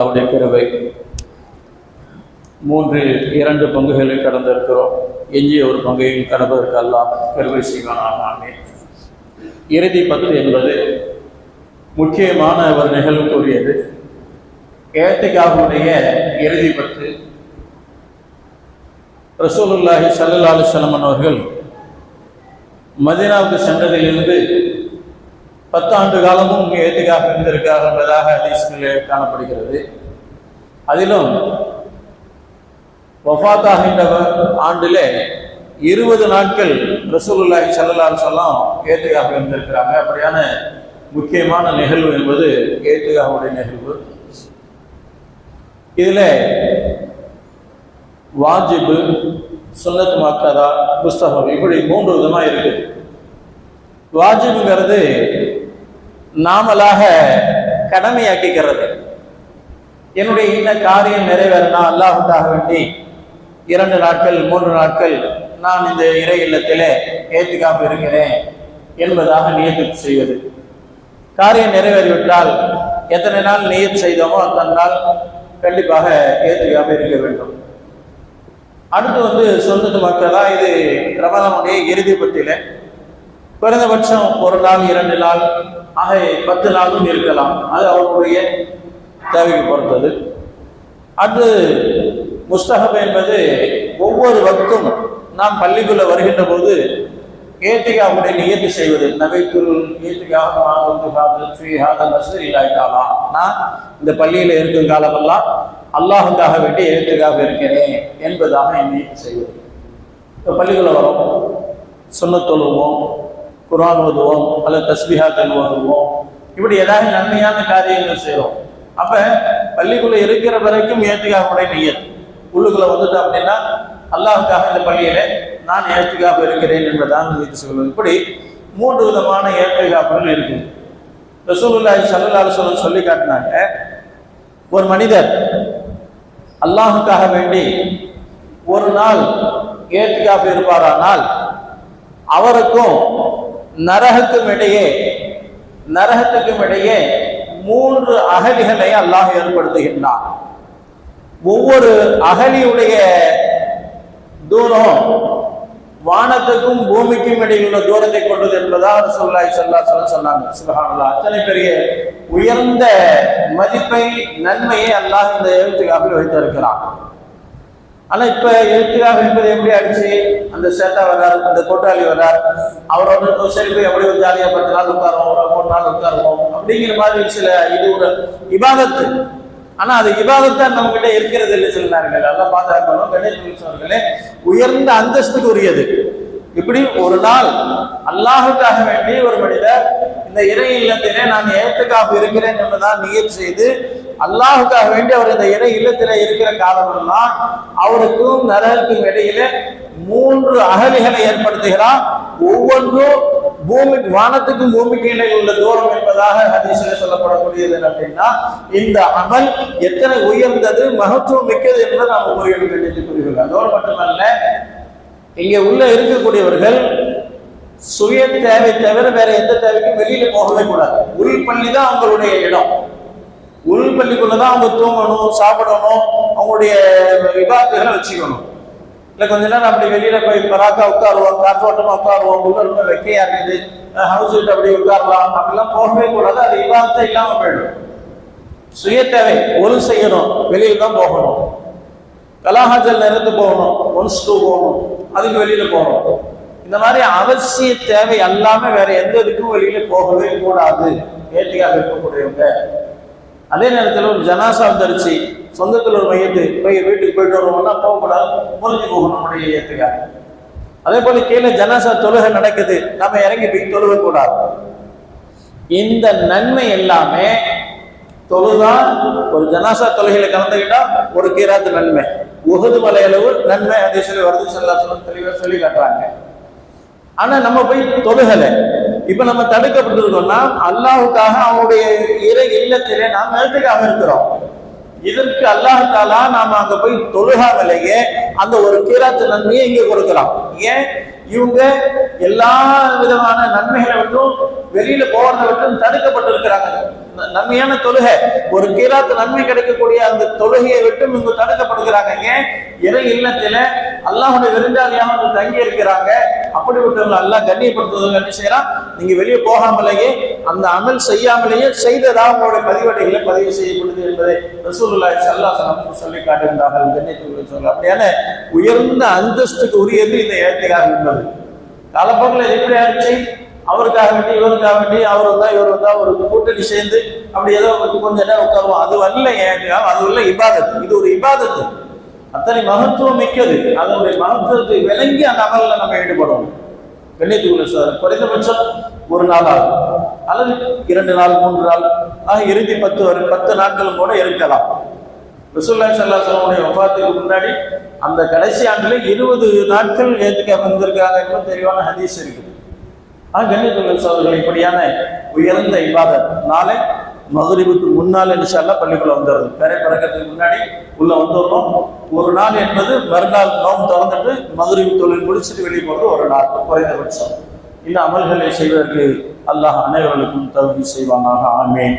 அவருடைய பிறவை. மூன்றில் இரண்டு பங்குகளை கடந்திருக்கிறோம். எஞ்சிய ஒரு பங்கையும் கடப்பதற்கு அல்லாஹ் பெருமை செய்வானாக இறுதி பத்து என்பது முக்கியமான ஒரு நிகழ்வுக்குரியது. ஏத்திகாவுடைய இறுதி பத்து. ரசூலுல்லாஹி ஸல்லல்லாஹு அலைஹி அவர்கள் மதினாவுக்கு சென்றதிலிருந்து பத்தாண்டு காலமும் ஏத்திகாக இருந்திருக்கார் என்பதாக ஹதீஸ்களே காணப்படுகிறது. அதிலும் வஃபாத்தாகின்ற ஆண்டிலே இருபது நாட்கள் ரசூலுல்லாஹி ஸல்லல்லாஹு சொல்லாம் ஏத்துக்காக இருந்திருக்கிறாங்க. அப்படியான முக்கியமான நிகழ்வு என்பது ஏத்திகாவுடைய நிகழ்வு. இதில் வாஜிபு சுன்னத் மாக்கதா புஸ்தகம் இப்படி மூன்று விதமாக இருக்குது. வாஜிபுங்கிறது நாமளாக கடமையாக்கிக்கிறது. என்னுடைய இந்த காரியம் நிறைவேறினா அல்லாஹுக்காக வேண்டி இரண்டு நாட்கள் மூன்று நாட்கள் நான் இந்த இறை இல்லத்திலே ஏத்துக்காப்பு இருக்கிறேன் என்பதாக நியத்து செய்வது. காரியம் நிறைவேறிவிட்டால் எத்தனை நாள் நியத்து செய்தோமோ அத்தனை நாள் கண்டிப்பாக ஏத்துக்காப்பு இருக்க வேண்டும். அடுத்து வந்து சொந்தத்து மக்களா இது ரமலானுடைய இறுதி பட்டியல குறைந்தபட்சம் ஒரு நாள் இரண்டு நாள் ஆக பத்து நாளும் இருக்கலாம். அது அவர்களுடைய தேவைக்கு பொறுத்தது. அது முஸ்தகம் என்பது ஒவ்வொரு வக்தும் நாம் பள்ளிக்குள்ள வருகின்ற போது ஏத்திகாவுடைய நியத்து செய்வது. நகைத்துள் ஏத்திகாக நான் இந்த பள்ளியில் இருக்கும் காலமெல்லாம் அல்லாஹுக்காக வேண்டி ஏத்துக்காக இருக்கிறேன் என்பதாக நியத்து செய்வது. இப்போ பள்ளிக்குள்ள வரோம். சொன்ன தொழுவோம். குரான் ஓதுவோம் அல்லது தஸ்பிஹாக்கள் ஓதுவோம். இப்படி ஏதாவது நன்மையான காரியங்கள் செய்கிறோம் அப்போ பள்ளிக்குள்ளே இருக்கிற வரைக்கும் ஏத்துக்காவுடைய நெய்யத் உள்ளுக்குள்ளே வந்துட்டோம் அப்படின்னா அல்லாஹுக்காக இந்த பள்ளியில நான் ஏற்றுக்காப்பு இருக்கிறேன் என்பதான் வைத்து சொல்வது இப்படி மூன்று விதமான ஏற்றுக்காப்புகள் இருக்குது ரசூலுல்லாஹி சல்லல்லாஹு அலைஹி சொல்லி காட்டினாங்க ஒரு மனிதர் அல்லாஹுக்காக வேண்டி ஒரு நாள் ஏற்றுக்காப்பு இருப்பாரானால் அவருக்கும் நரகத்துக்கும் இடையே நரகத்துக்கும் இடையே மூன்று அகலிகளை அல்லாஹ் ஏற்படுத்துகின்றான். ஒவ்வொரு அகலியுடைய தூரம் வானத்துக்கும் பூமிக்கும் இடையில் உள்ள தூரத்தை கொண்டது என்பதாக சொல்லாய் சொல்லா சொல்ல சொன்னாங்க. சுபஹானல்லா அத்தனை பெரிய உயர்ந்த மதிப்பை நன்மையை அல்லாஹ் இந்த எழுத்துக்காக வைத்திருக்கிறான் ஆனால் இப்போ எழுத்துக்காக என்பது எப்படி ஆயிடுச்சு? அந்த சேட்டா வர்றார் அந்த கூட்டாளி வர்றார் அவர் வந்து சரி போய் எப்படி ஒரு ஜாலியா பத்து நாள் உட்காருவோம் ஒரு மூணு நாள் உட்காருவோம் அப்படிங்கிற மாதிரி சில இது ஒரு இபாதத்து ஆனால் அது இபாதத்தா நம்ம கிட்ட இருக்கிறது இல்லை சில நேரங்கள் எல்லாம் பார்த்தாக்கணும் கணேஷ் அவர்களே உயர்ந்த அந்தஸ்துக்கு உரியது. இப்படி ஒரு நாள் அல்லாஹுக்காக வேண்டி ஒரு மனிதர் இந்த இறை இல்லத்திலே நான் ஏத்துக்காக இருக்கிறேன் என்பதான் நியத் செய்து அல்லாஹுக்காக வேண்டி அவர் இந்த இறை இல்லத்திலே இருக்கிற காலமெல்லாம் அவருக்கும் நரகத்துக்கும் இடையில மூன்று அகலிகளை ஏற்படுத்துகிறார் ஒவ்வொன்றும் பூமி வானத்துக்கும் பூமிக்கு இடையில் உள்ள தூரம் என்பதாக ஹதீஸில் சொல்லப்படக்கூடியது அப்படின்னா இந்த அமல் எத்தனை உயர்ந்தது மகத்துவம் மிக்கது என்பதை நாம் புரிய வேண்டியது புரிகிறது. அதோடு மட்டுமல்ல இங்கே உள்ள இருக்கக்கூடியவர்கள் சுய தேவை தவிர வேற எந்த தேவைக்கும் வெளியில போகவே கூடாது. உள் பள்ளி தான் அவங்களுடைய இடம். உள் பள்ளிக்குள்ளதான் அவங்க தூங்கணும் சாப்பிடணும் அவங்களுடைய விவாதங்களை வச்சுக்கணும். இல்லை கொஞ்ச நேரம் அப்படி வெளியில போய் பராக்கா உட்காருவோம் காற்றோட்டமா உட்காருவோம் உள்ள ரொம்ப வெக்கையா இருக்குது. ஹவுஸ் விட்டு அப்படி உட்காரலாம். அப்படிலாம் போகவே கூடாது. அது விவாதத்தை இல்லாம போயிடும். சுய தேவை ஒரு செய்யணும். வெளியில தான் போகணும். கலாஹாஜல் நிறந்து போகணும். ஒன்ஸ் டூ போகணும். அதுக்கு வெளியில போகணும். இந்த மாதிரி அவசிய தேவை அல்லாம வேற எந்த இதுக்கும் வெளியில போகவே கூடாது. ஏற்றியாக இருக்கக்கூடியவங்க. அதே நேரத்தில் ஒரு ஜனாசா தரிச்சு சொந்தத்தில் ஒரு மையத்து போய் வீட்டுக்கு போயிட்டு வருவோம்னா போகக்கூடாது புரிஞ்சு போகணும் நம்முடைய இயற்கையாக அதே போல கீழே ஜனாசா தொழுகை நடக்குது. நம்ம இறங்கி போய் தொழுக கூடாது இந்த நன்மை எல்லாமே தொழுதா ஒரு ஜனாசா தொழுகையில கலந்துக்கிட்டா ஒரு கீராத்து நன்மை. உகது மலையளவு நன்மை அதே சொல்லி வருது சொல்லா சொல்ல தெளிவாக சொல்லி காட்டுறாங்க. ஆனா நம்ம போய் தொழுகலை. இப்ப நம்ம தடுக்கப்பட்டிருக்கோம்னா அல்லாஹுக்காக அவனுடைய இறை இல்லத்திலே நாம் நேரத்துக்காக இருக்கிறோம். இதற்கு அல்லாஹாலா நாம அங்க போய் தொழுகாமலேயே அந்த ஒரு கீராத்து நன்மையை இங்க கொடுக்கலாம். ஏன்? இவங்க எல்லா விதமான நன்மைகளை விட்டும் வெளியில போறதை விட்டும் தடுக்கப்பட்டிருக்கிறாங்க. நன்மையான தொழுகை. ஒரு கீராத்து நன்மை கிடைக்கக்கூடிய அந்த தொழுகையை விட்டு இவங்க தடுக்கப்படுகிறாங்க. ஏன்? இறை இல்லத்தில அல்லாஹுடைய விருந்தாளியாக வந்து தங்கி இருக்கிறாங்க அப்படிப்பட்டவங்க அல்லாஹ் கண்ணியப்படுத்துவதற்கு என்ன செய்யறான்? நீங்க வெளியே போகாமலேயே அந்த அமல் செய்யாமலேயே செய்ததா உங்களுடைய பதிவடைகளை பதிவு செய்யப்படுது என்பதை ரசூலுல்லாஹி ஸல்லல்லாஹு அலைஹி சொல்லி காட்டுகின்றார்கள் கண்ணியத்துக்கு சொல்ல. அப்படியான உயர்ந்த அந்தஸ்துக்கு உரியது இந்த ஏத்திகாக என்பது காலப்போக்கில் எப்படி ஆயிடுச்சு? அவருக்காக வேண்டி இவருக்காக வேண்டி அவர் வந்தா இவர் வந்தா ஒரு கூட்டணி சேர்ந்து அப்படி ஏதோ ஒரு கொஞ்ச நேரம் உட்காருவோம். அது வரல ஏன் அது வரல இபாதத்து. இது ஒரு இபாதத்து. அத்தனை மகத்துவம் மிக்கது அதனுடைய மகத்துவத்தை விளங்கி அந்த அமலில் நம்ம ஈடுபடுவோம். கண்ணியத்துக்குள்ள சார் குறைந்தபட்சம் ஒரு நாள் ஆகும். அல்லது இரண்டு நாள் மூன்று நாள் ஆக இறுதி பத்து வரை பத்து நாட்களும் கூட இருக்கலாம். ரசூல்லாய் சல்லாஹனுடைய வஃபாத்துக்கு முன்னாடி அந்த கடைசி ஆண்டுல இருபது நாட்கள் ஏற்றுக்க வந்திருக்காங்க என்பது தெளிவான ஹதீஸ் இருக்குது. ஆக கண்ணியத்துள்ள சோதர்கள் இப்படியான உயர்ந்த இவாதம் நாளை மகரிபுக்கு முன்னால் இன்ஷால்லா பள்ளிக்குள்ள வந்துடுறது. பெரிய பறக்கிறதுக்கு முன்னாடி உள்ள வந்துடுறோம் ஒரு நாள் என்பது மறுநாள் நோம் திறந்துட்டு மகரிபு தொழில் முடிச்சுட்டு வெளியே போறது ஒரு நாள். குறைந்தபட்சம். இந்த அமல்களை செய்வதற்கு அல்லாஹ் அனைவர்களுக்கும் தகுதி செய்வானாக. ஆமேன்.